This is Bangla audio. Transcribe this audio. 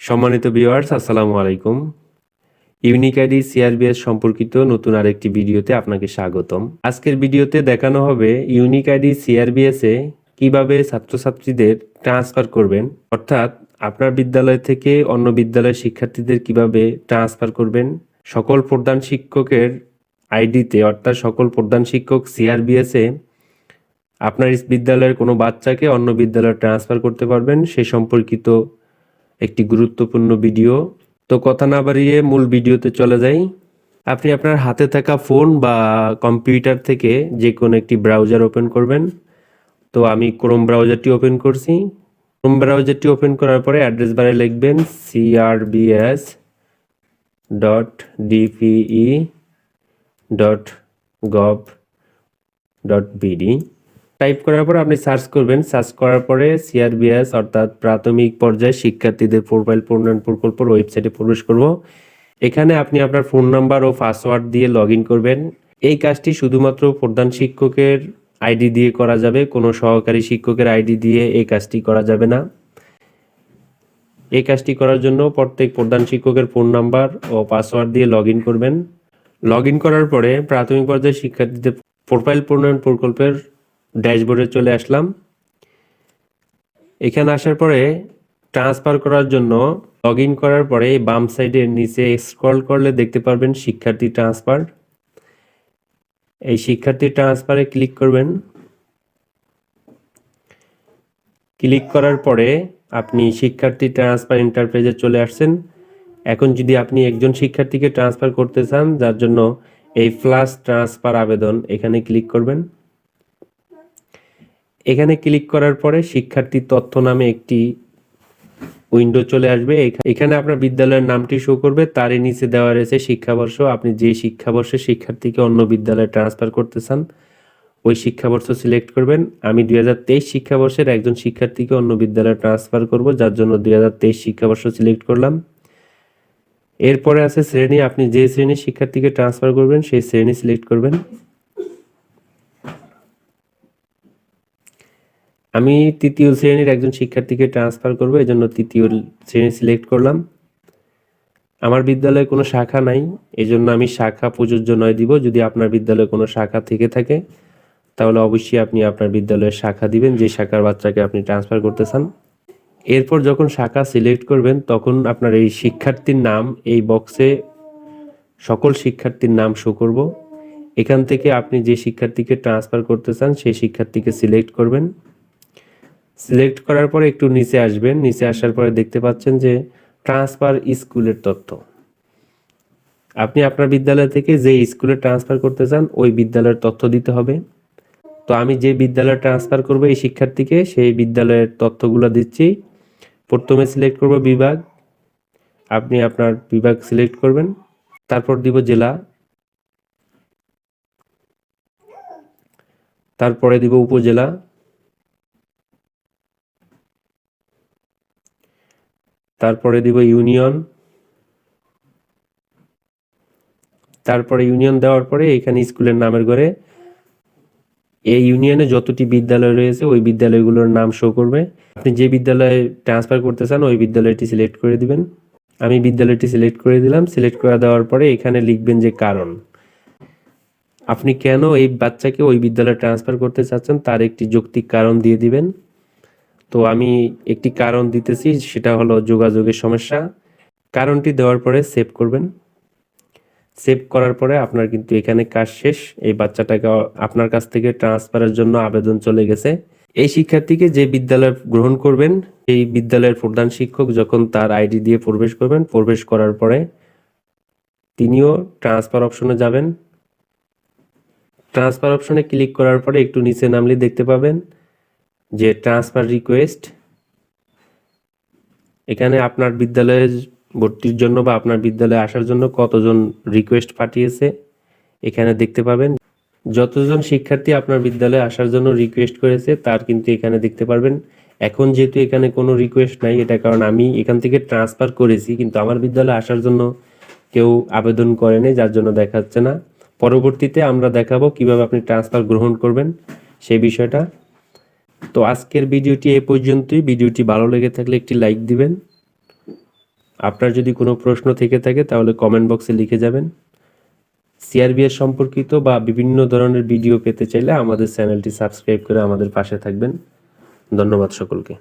সম্মানিত ভিউয়ার্স আসসালামু আলাইকুম। ইউনিক আইডি সিআরবিএস সম্পর্কিত নতুন আরেকটি ভিডিওতে আপনাকে স্বাগতম। আজকের ভিডিওতে দেখানো হবে ইউনিক আইডি সিআরবিএস কীভাবে ছাত্রছাত্রীদের ট্রান্সফার করবেন, অর্থাৎ আপনার বিদ্যালয় থেকে অন্য বিদ্যালয়ের শিক্ষার্থীদের কীভাবে ট্রান্সফার করবেন, সকল প্রধান শিক্ষকের আইডিতে অর্থাৎ সকল প্রধান শিক্ষক সিআরবিএস এ আপনার বিদ্যালয়ের কোনো বাচ্চাকে অন্য বিদ্যালয়ে ট্রান্সফার করতে পারবেন, সে সম্পর্কিত একটি গুরুত্বপূর্ণ ভিডিও। তো কথা না বাড়িয়ে মূল ভিডিওতে চলে যাই। আপনি আপনার হাতে থাকা ফোন বা কম্পিউটার থেকে যে কোনো একটি ব্রাউজার ওপেন করবেন। তো আমি ক্রোম ব্রাউজারটি ওপেন করছি। ক্রোম ব্রাউজারটি ওপেন করার পরে অ্যাড্রেস বারে লিখবেন CRBS dot DPE dot gov dot BD type করার পর আপনি সার্চ করবেন। সার্চ করার পরে সিআরবিএস অর্থাৎ প্রাথমিক পর্যায়ে শিক্ষার্থীদের প্রোফাইল প্রণয়ন প্রকল্পের ওয়েবসাইটে প্রবেশ করব। এখানে আপনি আপনার ফোন নাম্বার ও পাসওয়ার্ড দিয়ে লগ করবেন। এই কাজটি শুধুমাত্র প্রধান শিক্ষকের আইডি দিয়ে করা যাবে, কোনো সহকারী শিক্ষকের আইডি দিয়ে এই কাজটি করা যাবে না। এই কাজটি করার জন্য প্রত্যেক প্রধান শিক্ষকের ফোন নাম্বার ও পাসওয়ার্ড দিয়ে লগ করবেন। লগ করার পরে প্রাথমিক পর্যায়ে শিক্ষার্থীদের প্রোফাইল প্রণয়ন প্রকল্পের ড্যাশবোর্ডে চলে আসলাম। এখানে আসার পরে ট্রান্সফার করার জন্য লগ করার পরে বাম সাইডের নিচে স্ক্রল করলে দেখতে পারবেন শিক্ষার্থী ট্রান্সফার। এই শিক্ষার্থী ট্রান্সফারে ক্লিক করবেন। ক্লিক করার পরে আপনি শিক্ষার্থী ট্রান্সফার ইন্টারপ্রেজে চলে আসছেন। এখন যদি আপনি একজন শিক্ষার্থীকে ট্রান্সফার করতে চান, যার জন্য এই ফ্লাশ ট্রান্সফার আবেদন, এখানে ক্লিক করবেন। এখানে ক্লিক করার পরে শিক্ষার্থী তথ্য নামে একটি উইন্ডো চলে আসবে। এখানে আপনার বিদ্যালয়ের নামটি শো করবে। তারই নিচে দেওয়া রয়েছে শিক্ষাবর্ষ। আপনি যে শিক্ষাবর্ষে শিক্ষার্থীকে অন্য বিদ্যালয়ে ট্রান্সফার করতে চান, ওই শিক্ষাবর্ষ সিলেক্ট করবেন। আমি দুই হাজার তেইশ শিক্ষাবর্ষের একজন শিক্ষার্থীকে অন্য বিদ্যালয়ে ট্রান্সফার করব, যার জন্য দুই হাজার তেইশ শিক্ষাবর্ষ সিলেক্ট করলাম। এরপরে আছে শ্রেণি। আপনি যে শ্রেণির শিক্ষার্থীকে ট্রান্সফার করবেন, সেই শ্রেণি সিলেক্ট করবেন। আমি তৃতীয় শ্রেণির একজন শিক্ষার্থীকে ট্রান্সফার করব এই জন্য তৃতীয় শ্রেণি সিলেক্ট করলাম। আমার বিদ্যালয়ে কোনো শাখা নাই এই জন্য আমি শাখা প্রযোজ্য নয় দিব। যদি আপনার বিদ্যালয়ে কোনো শাখা থেকে থাকে, তাহলে অবশ্যই আপনি আপনার বিদ্যালয়ের শাখা দিবেন, যে শাখার বাচ্চাকে আপনি ট্রান্সফার করতে চান। এরপর যখন শাখা সিলেক্ট করবেন, তখন আপনার এই শিক্ষার্থীর নাম এই বক্সে সকল শিক্ষার্থীর নাম শো করব। এখান থেকে আপনি যে শিক্ষার্থীকে ট্রান্সফার করতে চান, সেই শিক্ষার্থীকে সিলেক্ট করবেন। সিলেক্ট করার পরে একটু নিচে আসবেন। নিচে আসার পরে দেখতে পাচ্ছেন যে ট্রান্সফার স্কুলের তথ্য। আপনি আপনার বিদ্যালয় থেকে যে স্কুলে ট্রান্সফার করতে চান, ওই বিদ্যালয়ের তথ্য দিতে হবে। তো আমি যে বিদ্যালয়ে ট্রান্সফার করব এই শিক্ষার্থীকে, সেই বিদ্যালয়ের তথ্যগুলো দিচ্ছি। প্রথমে সিলেক্ট করব বিভাগ। আপনি আপনার বিভাগ সিলেক্ট করবেন। তারপর দিব জেলা। তারপরে দিব উপজেলা। তারপরে দিব ইউনিয়ন। তারপরে ইউনিয়ন দেওয়ার পরে এখানে স্কুলের নামের ঘরে এই ইউনিয়নে যতটি বিদ্যালয় রয়েছে ওই বিদ্যালয়গুলোর নাম শো করবে। আপনি যে বিদ্যালয়ে ট্রান্সফার করতে চান ওই বিদ্যালয়টি সিলেক্ট করে দিবেন। আমি বিদ্যালয়টি সিলেক্ট করে দিলাম। সিলেক্ট করে দেওয়ার পরে এখানে লিখবেন যে কারণ। আপনি কেন এই বাচ্চাকে ওই বিদ্যালয়ে ট্রান্সফার করতে চাচ্ছেন? তার একটি যৌক্তিক কারণ দিয়ে দিবেন। তো আমি একটি কারণ দিতেছি, সেটা হলো যোগাযোগের সমস্যা। কারণটি দেওয়ার পরে সেভ করবেন। সেভ করার পরে আপনার কিন্তু এখানে কাজ শেষ। এই বাচ্চাটাকে আপনার কাছ থেকে ট্রান্সফারের জন্য আবেদন চলে গেছে। এই শিক্ষার্থীকে যে বিদ্যালয় গ্রহণ করবেন এই বিদ্যালয়ের প্রধান শিক্ষক যখন তার আইডি দিয়ে প্রবেশ করবেন, প্রবেশ করার পরে তিনিও ট্রান্সফার অপশনে যাবেন। ট্রান্সফার অপশনে ক্লিক করার পরে একটু নিচে নামলে দেখতে পাবেন। যে ট্রান্সফার রিকোয়েস্ট এখানে আপনার বিদ্যালয়ে ভর্তির জন্য বা আপনার বিদ্যালয়ে আসার জন্য কতজন রিকোয়েস্ট পাঠিয়েছে, এখানে দেখতে পাবেন। যতজন শিক্ষার্থী আপনার বিদ্যালয়ে আসার জন্য রিকোয়েস্ট করেছে, তার কিন্তু এখানে দেখতে পারবেন। এখন যেহেতু এখানে কোনো রিকোয়েস্ট নাই, এটা কারণ আমি এখান থেকে ট্রান্সফার করেছি, কিন্তু আমার বিদ্যালয়ে আসার জন্য কেউ আবেদন করেনি যার জন্য দেখাচ্ছে না। পরবর্তীতে আমরা দেখাবো কীভাবে আপনি ট্রান্সফার গ্রহণ করবেন, সেই বিষয়টা। তো আজকের ভিডিওটি এ পর্যন্তই। ভিডিওটি ভালো লেগে থাকলে একটি লাইক দিবেন। আপনার যদি কোনো প্রশ্ন থেকে থাকে তাহলে কমেন্ট বক্সে লিখে যাবেন। সিআরবিএস সম্পর্কিত বা বিভিন্ন ধরনের ভিডিও পেতে চাইলে আমাদের চ্যানেলটি সাবস্ক্রাইব করে আমাদের পাশে থাকবেন। ধন্যবাদ সকলকে।